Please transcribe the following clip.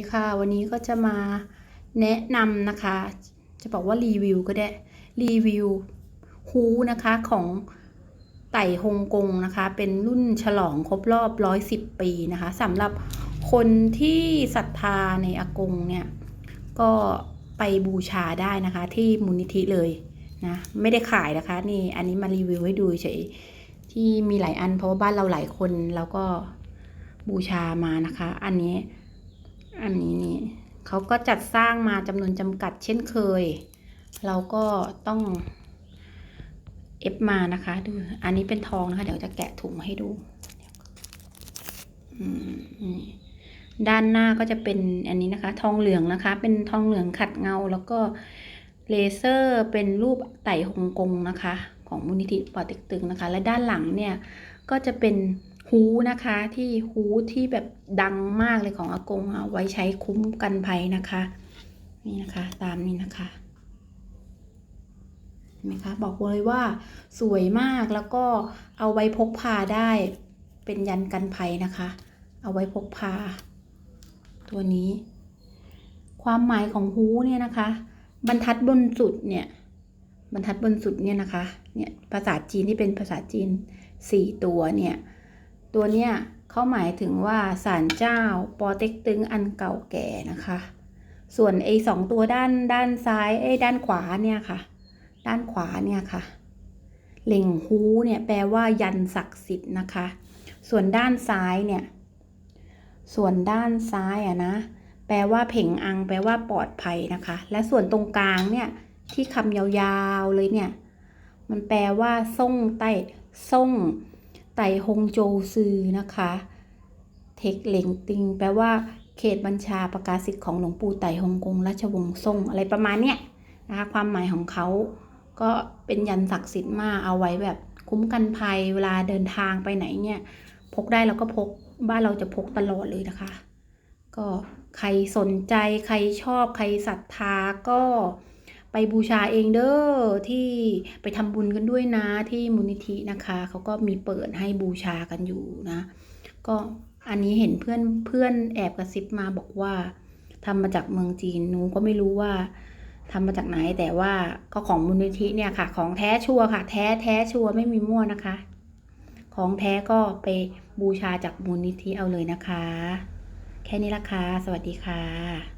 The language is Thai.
ดีค่ะวันนี้ก็จะมาแนะนำนะคะ จะบอกว่ารีวิวก็ได้รีวิวฮูนะคะของไต่ฮงกงนะคะ เป็นรุ่นฉลองครบรอบ110ปีนะคะสำหรับคนที่ศรัทธาในอากงเนี่ยก็ไปบูชาได้นะคะ ที่มูลนิธิเลยนะไม่ได้ขายนะคะนี่อันนี้มารีวิวให้ดูเฉยที่มีหลายอันเพราะว่าบ้านเราหลายคนเราก็บูชามานะคะ อันนี้ อันนี้นี่เขาก็จัดสร้างมาจำนวนจำกัดเช่นเคย เราก็ต้องเอฟมานะคะดูอันนี้เป็นทองนะคะ เดี๋ยวจะแกะถุงให้ดูด้านหน้าก็จะเป็นอันนี้นะคะ ทองเหลืองนะคะ เป็นทองเหลืองขัดเงา แล้วก็เลเซอร์เป็นรูปไต่ฮงกงนะคะ ของมูลนิธิปอเต็กตึงนะคะ และด้านหลังเนี่ยก็จะเป็น ฮูนะคะที่ฮูที่แบบดังมากเลยของอากงเอาไว้ใช้คุ้มกันภัยนะคะ นี่นะคะ ตามนี้นะคะเห็นไหมคะบอกเลยว่าสวยมากแล้วก็เอาไว้พกพาได้เป็นยันกันภัยนะคะ เอาไว้พกพา ตัวนี้ ความหมายของฮูเนี่ยนะคะ บรรทัดบนสุดเนี่ยบรรทัดบนสุดเนี่ยนะคะเนี่ยภาษาจีนที่เป็นภาษาจีนสี่ตัวเนี่ย ตัวเนี้ยเขาหมายถึงว่าศาลเจ้าปอเต็กตึงอันเก่าแก่นะคะ ส่วนไอ้สองตัวด้านด้านซ้ายไอ้ด้านขวาเนี่ยค่ะ ด้านขวาเนี่ยค่ะเหล่งฮูเนี่ยแปลว่ายันศักดิ์สิทธิ์นะคะ ส่วนด้านซ้ายเนี่ย ส่วนด้านซ้ายอะนะ แปลว่าเพ่งอัง แปลว่าปลอดภัยนะคะ และส่วนตรงกลางเนี่ยที่คำยาวๆเลยเนี่ย มันแปลว่าส่งใต้ส่ง ไต่ฮงโจวซือนะคะเทคเหลงติง แปลว่าเขตบัญชาประกาศสิทธิ์ของหลวงปู่ไต่ฮงกงราชวงศ์ซ่งอะไรประมาณเนี้ยนะคะความหมายของเขาก็เป็นยันศักดิ์สิทธิ์มากเอาไว้แบบคุ้มกันภัยเวลาเดินทางไปไหนเนี่ย พกได้เราก็พกบ้านเราจะพกตลอดเลยนะคะ ก็ใครสนใจใครชอบใครศรัทธาก็ ไปบูชาเองเด้อที่ไปทำบุญกันด้วยนะที่มูลนิธินะคะเขาก็มีเปิดให้บูชากันอยู่นะ ก็อันนี้เห็นเพื่อนเพื่อนแอบกระซิบมาบอกว่าทำมาจากเมืองจีนหนูก็ไม่รู้ว่าทำมาจากไหนแต่ว่าก็ของมูลนิธิเนี่ยค่ะ ของแท้ชัวร์ค่ะ แท้แท้ชัวร์ไม่มีมั่วนะคะ ของแท้ก็ไปบูชาจากมูลนิธิเอาเลยนะคะ แค่นี้ละค่ะสวัสดีค่ะ